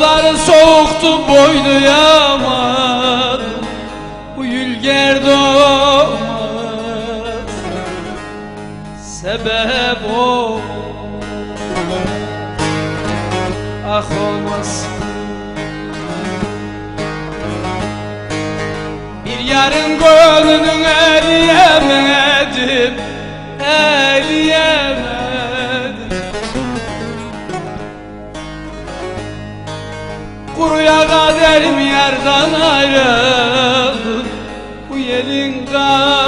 Suları soğuktu boylayamadım Bu yülger doğmaz. Sebep o. Ah olmasın Bir yarın gönlünün ayrıldı Bu yelin garesi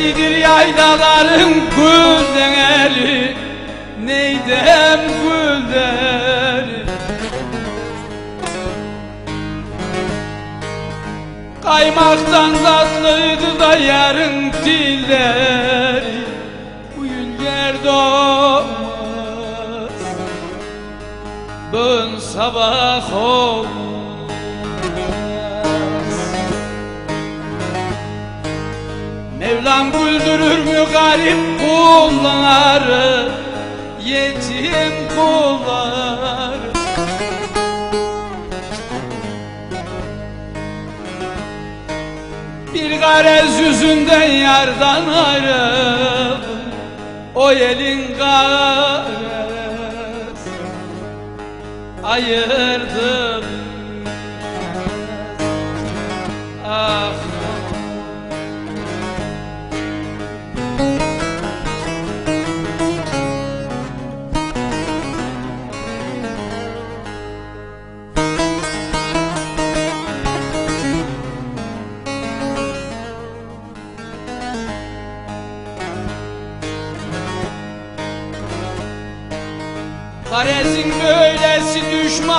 Gökçeklidir yaylaların güldeneli Neydem gülleri Kaymaktan tatlıydı da yarın dilleri Bu yülger doğmaz. Bön sabah olmaz Mevlam güldürür mü garip kulları Yetim kulları Bir garez yüzünden yardan ayrıldım O elin garez Ayırdım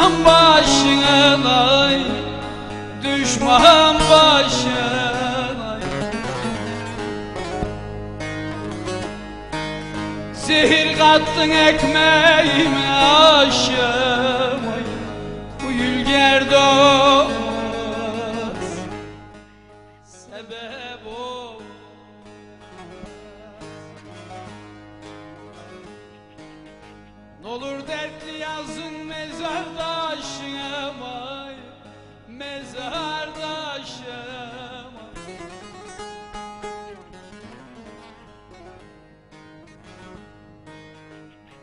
düşman başına Düşman başına. Zehir kattın ekmeğime aşım ay Bu yülger doğmaz Sebep N'olur dertli yazın mezardaşım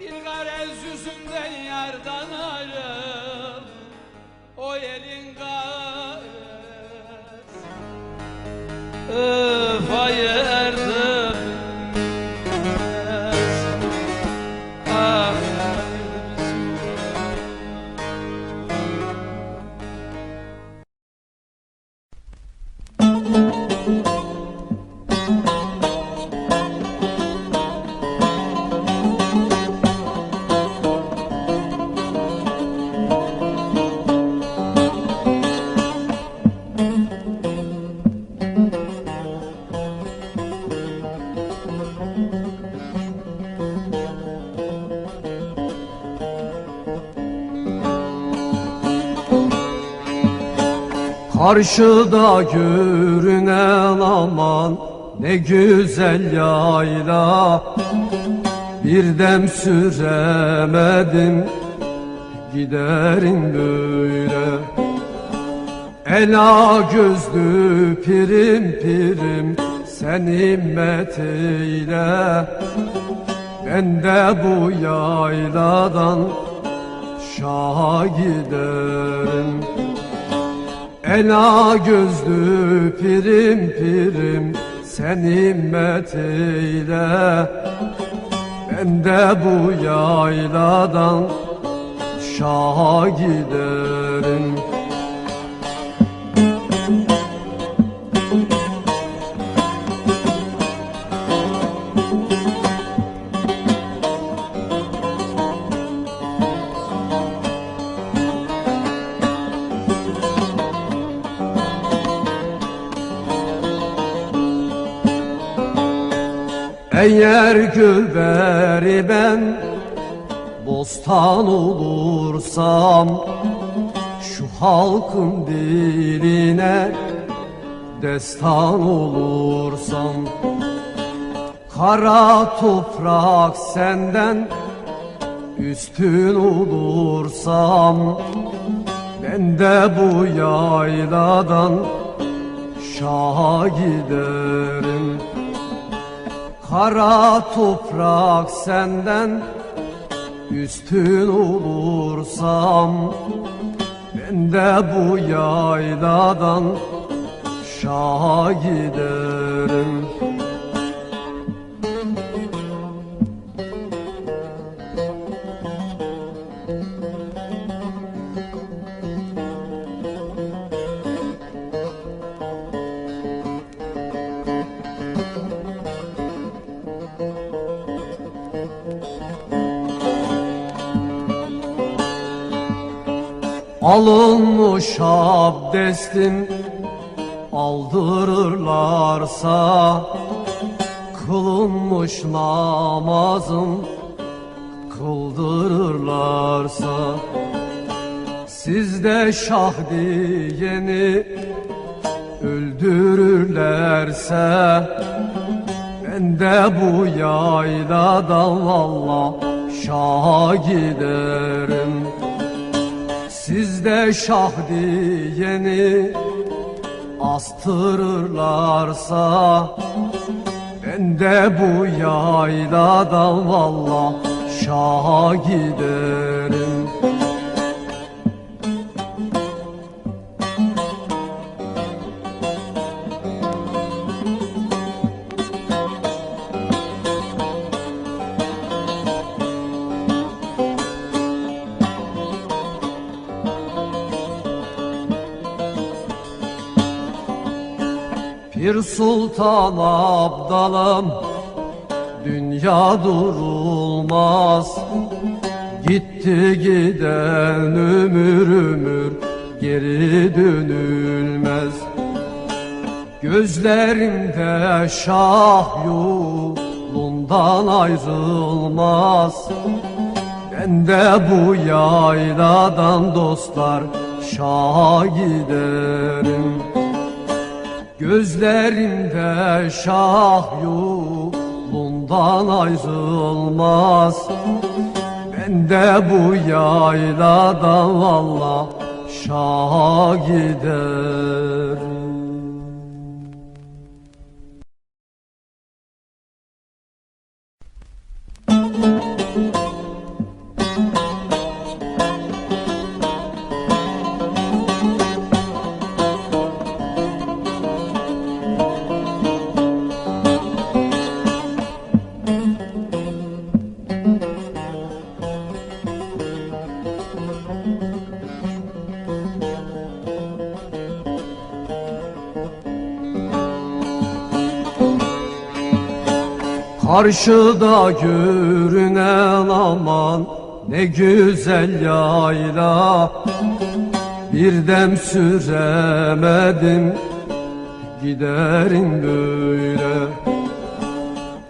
Bir garez yüzünden yardan ayrıldım O elin garez Karşıda görünen aman ne güzel yayla. Bir dem süremedim giderim böyle. Ela gözlü pirim pirim sen himmet eyle. Ben de bu yayladan şaha giderim Ela gözlü pirim pirim sen himmet eyle. Ben de bu yayladan şaha giderim Eğer gülberi ben bostan olursam Şu halkın diline destan olursam. Kara toprak senden üstün olursam Ben de bu yayladan şaha giderim Kara toprak senden üstün olursam Ben de bu yayladan şaha giderim Alınmış abdestin aldırırlarsa Kılınmış namazın kıldırırlarsa Sizde şah diyeni öldürürlerse Ben de bu yayladan valla şaha giderim Sizde şah diyeni astırırlarsa Ben de bu yayladan valla şaha giderim Pir Sultan Abdalım Dünya durulmaz. Gitti giden ömür ömür Geri dönülmez. Gözlerimde şah yolundan ayrılmaz. Ben de bu yayladan dostlar şaha giderim Gözlerimde şah yolundan ayrılmaz. Ben de bu yayladan valla şaha giderim Karşıda görünen aman ne güzel yayla. Bir dem süremedim giderim böyle.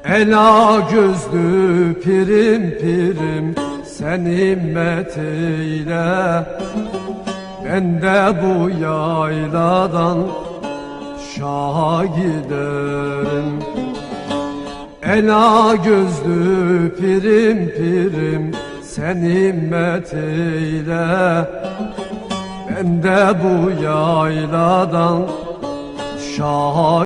Ela gözlü pirim pirim sen himmet eyle. Ben de bu yayladan Şaha giderim Ela gözlü pirim pirim Sen himmet eyle. Ben de bu yayladan Şaha